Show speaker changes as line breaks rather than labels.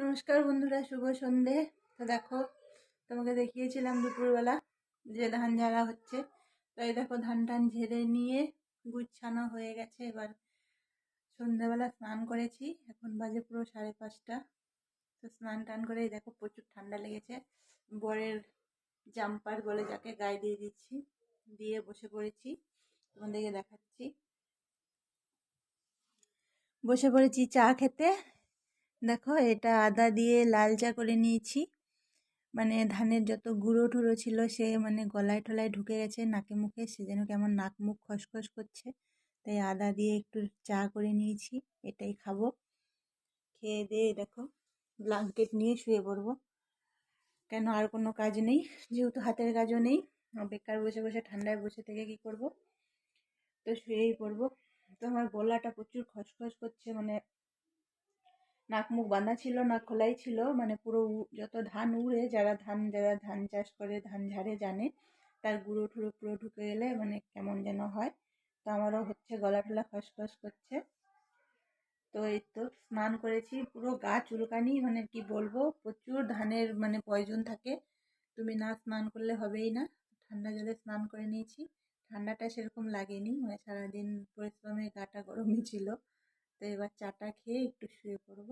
নমস্কার বন্ধুরা, শুভ সন্ধে তো দেখো, তোমাকে দেখিয়েছিলাম দুপুরবেলা যে ধান ঝাড়া হচ্ছে। তো এই দেখো ধান টান ঝেড়ে নিয়ে গুছানো হয়ে গেছে। এবার সন্ধ্যাবেলা স্নান করেছি। এখন বাজে পুরো সাড়ে পাঁচটা। তো স্নান টান করে দেখো, প্রচুর ঠান্ডা লেগেছে। বরের জাম্পার বলে যাকে গায়ে দিয়ে দিচ্ছি, দিয়ে বসে পড়েছি। তোমাদেরকে দেখাচ্ছি। বসে পড়েছি চা খেতে। দেখো এটা আদা দিয়ে লাল চা করে নিয়েছি। মানে ধানের যত গুঁড়ো টুড়ো ছিল সে মানে গলায় টলায় ঢুকে গেছে নাকে মুখে, সে যেন কেমন নাক মুখ খসখস করছে। তাই আদা দিয়ে একটু চা করে নিয়েছি, এটাই খাব। খেয়ে দিয়ে দেখো ব্লাঙ্কেট নিয়ে শুয়ে পড়ব। কেন আর কোনো কাজ নেই, যেহেতু হাতের কাজও নেই বেকার বসে বসে ঠান্ডায় বসে থেকে কি করব? তো শুয়েই পড়ব। তো আমার গলাটা প্রচুর খসখস করছে মানে নাক মুখ বাঁধা ছিল না খোলাই ছিল মানে পুরো যত ধান উড়ে, যারা ধান যারা ধান চাষ করে, ধান ঝাড়ে জানে, তার গুঁড়ো ঠুড়ো পুরো ঢুকে গেলে মানে কেমন যেন হয়। তো আমারও হচ্ছে গলা টলা খসখস করছে। তো এই তো স্নান করেছি, পুরো গা চুলকানি মানে কি বলব, প্রচুর ধানের মানে প্রয়োজন থাকে। তুমি না স্নান করলে হবেই না। ঠান্ডা জলে স্নান করে নিয়েছি। ঠান্ডাটা সেরকম লাগেনি মানে সারাদিন পরিশ্রমে গাটা গরমই ছিল। তো এবার চাটা খেয়ে একটু শুয়ে পড়ব।